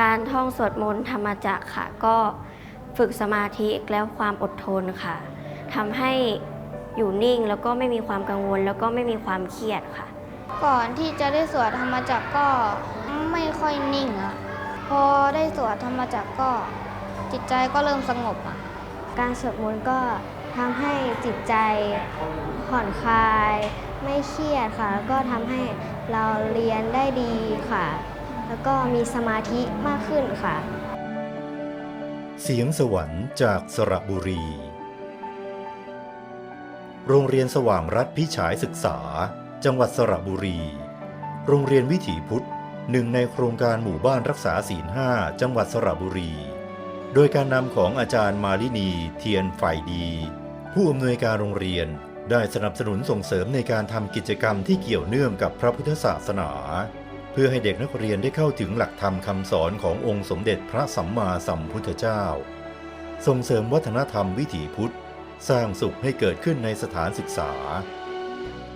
การท่องสวดมนต์ธรรมจักค่ะ ก็ฝึกสมาธิแล้วความอดทนค่ะทำให้อยู่นิ่งแล้วก็ไม่มีความกังวล แล้วก็ไม่มีความเครียดค่ะ ก่อนที่จะได้สวดธรรมจักรก็ไม่ค่อยนิ่งอะพอได้สวดธรรมจักรก็จิตใจก็เริ่มสงบอะการสวดมนต์ก็ทำให้จิตใจผ่อนคลาย ไม่เครียดค่ะ แล้วก็ทำให้เราเรียนได้ดีค่ะ แล้วก็มีสมาธิมากขึ้นค่ะ เสียงสวรรค์จากสระบุรี โรงเรียนสว่างรัฐพิฉายศึกษา จังหวัดสระบุรี โรงเรียนวิถีพุทธหนึ่งในโครงการหมู่บ้านรักษาศีลห้าจังหวัดสระบุรี โดยการนำของอาจารย์มาลินีเทียนฝ่ายดี ผู้อำนวยการโรงเรียนได้สนับสนุนส่งเสริมในการทำกิจกรรมที่เกี่ยวเนื่องกับพระพุทธศาสนา พื่อให้เด็กนักเรียนได้เข้าถึงหลักธรรมคำสอนขององค์สมเด็จพระสัมมาสัมพุทธเจ้า ส่งเสริมวัฒนธรรมวิถีพุทธ สร้างสุขให้เกิดขึ้นในสถานศึกษา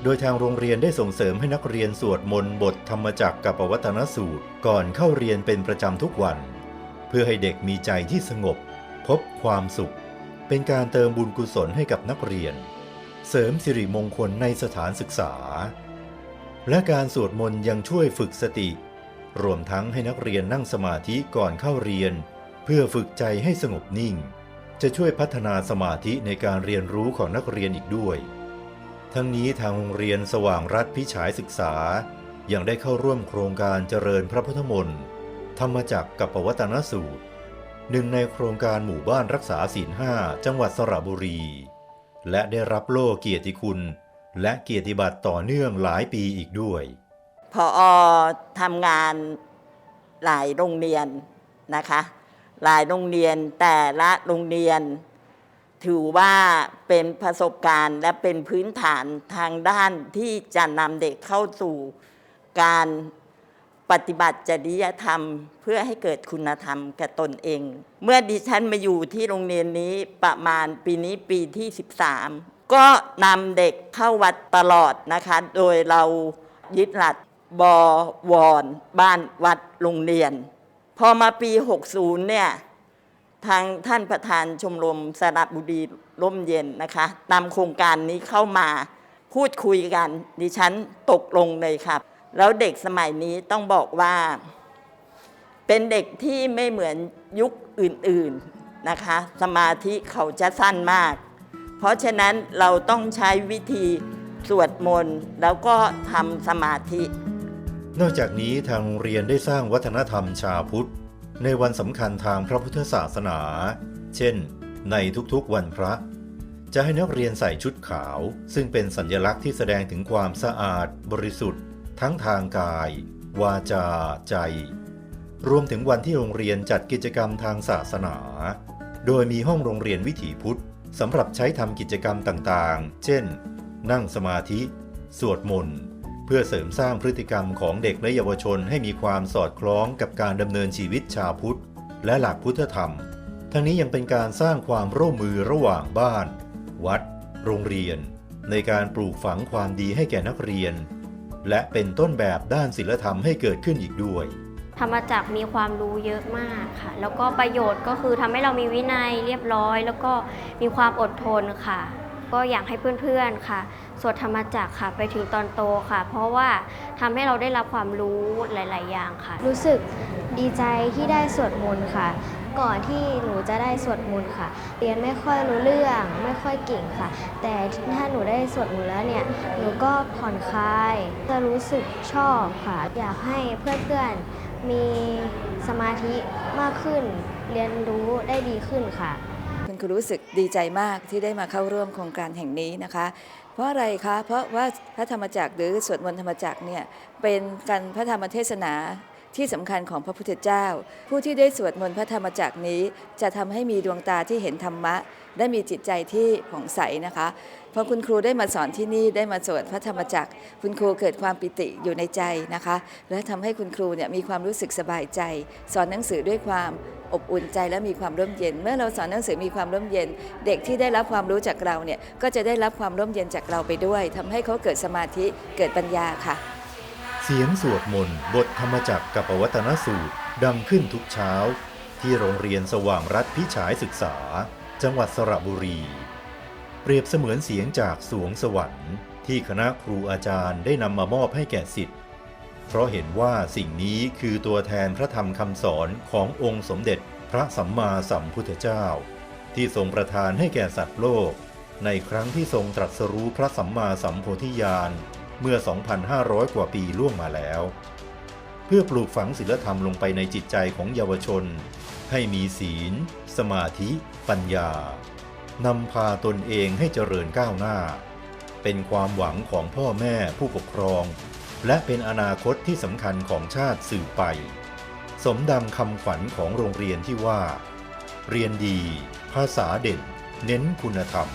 โดยทางโรงเรียนได้ส่งเสริมให้นักเรียนสวดมนต์บทธรรมจักรกับปวัตนสูตรก่อนเข้าเรียนเป็นประจำทุกวัน เพื่อให้เด็กมีใจที่สงบ พบความสุข เป็นการเติมบุญกุศลให้กับนักเรียน เสริมสิริมงคลในสถานศึกษา และการสวดมนต์ยังช่วยฝึกสติ รวมทั้งให้นักเรียนนั่งสมาธิก่อนเข้าเรียน เพื่อฝึกใจให้สงบนิ่ง จะช่วยพัฒนาสมาธิในการเรียนรู้ของนักเรียนอีกด้วย ทั้งนี้ทางโรงเรียนสว่างรัฐพิฉายศึกษา ยังได้เข้าร่วมโครงการเจริญพระพุทธมนต์ธรรมจักรกับปวัตนสูตร หนึ่งในโครงการหมู่บ้านรักษาศีลห้าจังหวัดสระบุรี และได้รับโล่เกียรติคุณ และเกียรติบัตรต่อเนื่องหลายปีอีกด้วย พออทำงานหลายโรงเรียนนะคะ หลายโรงเรียนแต่ละโรงเรียน ถือว่าเป็นประสบการณ์และเป็นพื้นฐานทางด้านที่จะนำเด็กเข้าสู่การปฏิบัติจริยธรรม เพื่อให้เกิดคุณธรรมแก่ตนเอง เมื่อดิฉันมาอยู่ที่โรงเรียนนี้ประมาณปีนี้ปีที่ 13 ก็นำเด็กเข้าวัดตลอดนะคะ โดยเรายึดหลักบวรบ้านวัดโรงเรียน พอมาปี 60 เนี่ย ทางท่านประธานชมรมสระบุรีร่มเย็นนะคะนำโครงการนี้เข้ามาพูดคุยกัน ดิฉันตกลงเลยครับ แล้วเด็กสมัยนี้ต้องบอกว่า เป็นเด็กที่ไม่เหมือนยุคอื่น ๆนะคะ สมาธิเขาจะสั้นมาก เพราะฉะนั้นเราต้องใช้วิธีสวดมนต์แล้วก็ทำสมาธิ นอกจากนี้ทางเรียนได้สร้างวัฒนธรรมชาวพุทธ ในวันสำคัญทางพระพุทธศาสนา เช่น ในทุกๆวันพระ จะให้นักเรียนใส่ชุดขาว ซึ่งเป็นสัญลักษณ์ที่แสดงถึงความสะอาด บริสุทธิ์ ทั้งทางกาย วาจา ใจ รวมถึงวันที่โรงเรียนจัดกิจกรรมทางศาสนา โดยมีห้องโรงเรียนวิถีพุทธ สำหรับใช้ทำกิจกรรมต่างๆ เช่น นั่งสมาธิ สวดมนต์ เพื่อเสริมสร้างพฤติกรรมของเด็กและเยาวชนให้มีความสอดคล้องกับการดำเนินชีวิตชาวพุทธ และหลักพุทธธรรม ทั้งนี้ยังเป็นการสร้างความร่วมมือระหว่างบ้าน วัด โรงเรียน ในการปลูกฝังความดีให้แก่นักเรียน และเป็นต้นแบบด้านศิลธรรมให้เกิดขึ้นอีกด้วย ธรรมจักรมีความรู้เยอะมากค่ะ แล้วก็ประโยชน์ก็คือทำให้เรามีวินัยเรียบร้อย แล้วก็มีความอดทนค่ะ ก็อยากให้เพื่อนๆค่ะสวดธรรมจักรค่ะ ไปถึงตอนโตค่ะ เพราะว่าทำให้เราได้รับความรู้หลาย ๆ อย่างค่ะ รู้สึกดีใจที่ได้สวดมนต์ค่ะ ก่อนที่หนูจะได้สวดมนต์ค่ะ เรียนไม่ค่อยรู้เรื่องไม่ค่อยเก่งค่ะ แต่ถ้าหนูได้สวดมนต์แล้วเนี่ย หนูก็ผ่อนคลาย จะรู้สึกชอบค่ะ อยากให้เพื่อนๆ มีสมาธิมากขึ้น เรียนรู้ได้ดีขึ้นค่ะ คุณครูรู้สึกดีใจมากที่ได้มาเข้าร่วมโครงการแห่งนี้นะคะ เพราะอะไรคะ เพราะว่าพระธรรมจักรหรือสวดมนต์ธรรมจักรเนี่ยเป็นการพระธรรมเทศนา ที่สำคัญของพระพุทธเจ้า ผู้ที่ได้สวดมนต์พระธรรมจักรนี้ จะทำให้มีดวงตาที่เห็นธรรมะ ได้มีจิตใจที่ผ่องใสนะคะพอคุณครูได้มาสอนที่นี่ได้มาสวดพระธรรมจักร คุณครูเกิดความปิติอยู่ในใจนะคะ และทำให้คุณครูเนี่ยมีความรู้สึกสบายใจ สอนหนังสือด้วยความอบอุ่นใจและมีความร่มเย็น เมื่อเราสอนหนังสือมีความร่มเย็น เด็กที่ได้รับความรู้จากเราเนี่ยก็จะได้รับความร่มเย็นจากเราไปด้วยทำให้เขาเกิดสมาธิเกิดปัญญาค่ะ สียงสวดมนต์บทธรรมจักรกับปวัตนสูตร ดังขึ้นทุกเช้า ที่โรงเรียนสว่างรัฐพิฉายศึกษา จังหวัดสระบุรี เปรียบเสมือนเสียงจากสวงสวรรค์ ที่คณะครูอาจารย์ได้นำมามอบให้แก่สิทธิ์เพราะเห็นว่าสิ่งนี้คือตัวแทนพระธรรมคำสอนขององค์สมเด็จพระสัมมาสัมพุทธเจ้า ที่ทรงประทานให้แก่สัตว์โลก ในครั้งที่ทรงตรัสรู้พระสัมมาสัมโพธิญาณ เมื่อ 2,500 กว่าปีล่วงมาแล้ว เพื่อปลูกฝังศีลธรรมลงไปในจิตใจของเยาวชน ให้มีศีล สมาธิ ปัญญานำพาตนเองให้เจริญก้าวหน้า เป็นความหวังของพ่อแม่ผู้ปกครอง และเป็นอนาคตที่สำคัญของชาติสืบไป สมดังคำขวัญของโรงเรียนที่ว่า เรียนดี ภาษาเด่น เน้นคุณธรรม